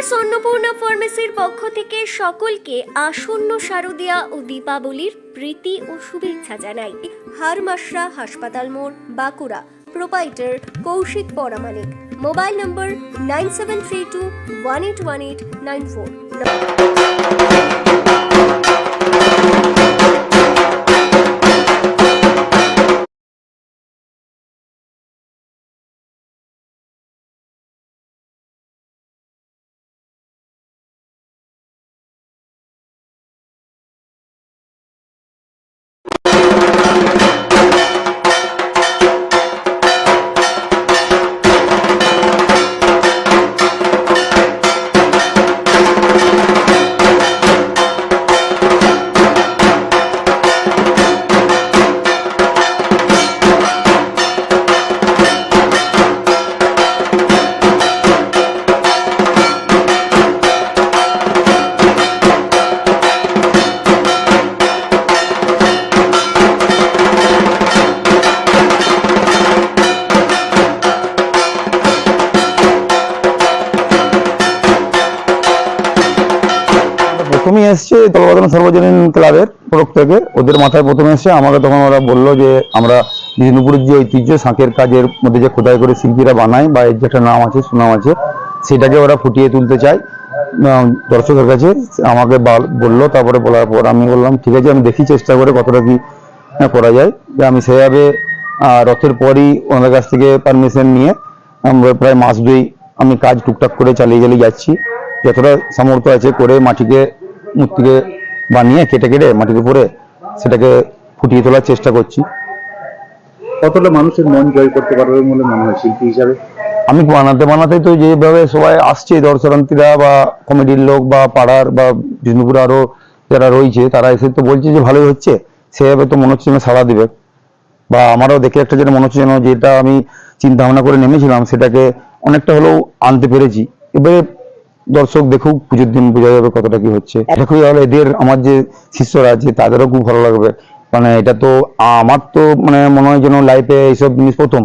আমরা স্বর্ণপূর্ণা ফার্মেসির পক্ষ থেকে সকলকে আসন্ন শারদিয়া ও দীপাবলির প্রীতি ও শুভেচ্ছা জানাই। হারমাসরা হাসপাতাল মোড়, Bankura. Proprietor Kaushik Paramanik. Mobile number nine seven three two one eight one eight nine four. প্রথমেই এসছে তলবাদন সর্বজনীন ক্লাবের তরফ থেকে। ওদের মাথায় প্রথমে এসছে, আমাকে তখন ওরা বলল যে, আমরা বিষ্ণুপুরের যে ঐতিহ্য, শাঁখের কাজের মধ্যে যে খোদাই করে শিল্পীরা বানায় বা এর যে একটা নাম আছে, সুনাম আছে, সেটাকে ওরা ফুটিয়ে তুলতে চায়। দর্শকের কাছে আমাকে বাল- বলল, তারপরে বলার পর আমি বললাম, ঠিক আছে, আমি দেখি চেষ্টা করে কতটা কি করা যায়। যে আমি সেভাবে রথের পরই ওনাদের কাছ থেকে পারমিশন নিয়ে, আমরা প্রায় মাস দুই আমি কাজ টুকটাক করে চালিয়ে চালিয়ে যাচ্ছি। যতটা সামর্থ্য আছে করে মাটিকে মূর্তিকে বানিয়ে কেটে কেটে মাটির উপরে সেটাকে ফুটিয়ে তোলার চেষ্টা করছি। কতটা মানুষের মন জয় করতে পারবে বলে মনে হয় শিল্পী হিসাবে? আমি বানাতে বানাতে তো যেভাবে সবাই আসছে দর্শনার্থীরা বা কমিটির লোক বা পাড়ার বা বিষ্ণুপুরে আরও যারা রয়েছে তারা এসে তো বলছে যে ভালোই হচ্ছে সেভাবে তো মনে হচ্ছে যেন সাড়া দিবে। বা আমারও দেখে একটা যেটা মনে হচ্ছে যেন যেটা আমি চিন্তা ভাবনা করে নেমেছিলাম সেটাকে অনেকটা হলেও আনতে পেরেছি। এবারে দর্শক দেখুক, পুজোর দিন বোঝা যাবে কতটা কি হচ্ছে। দেখো তাহলে এদের, আমার যে শিষ্যরা আছে, তাদেরও খুব ভালো লাগবে। মানে এটা তো আমার তো মানে মনে হয় যেন লাইফে এইসব জিনিস প্রথম।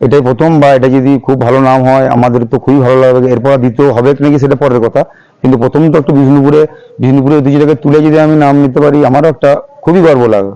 এটাই প্রথম বা এটা যদি খুব ভালো নাম হয়, আমাদের তো খুবই ভালো লাগবে। এরপর দ্বিতীয় হবে নাকি সেটা পরের কথা। কিন্তু প্রথম তো একটু বিষ্ণুপুরে বিষ্ণুপুরে ঐতিহ্যটাকে তুলে যদি আমি নাম নিতে পারি, আমারও একটা খুবই গর্ব লাগে।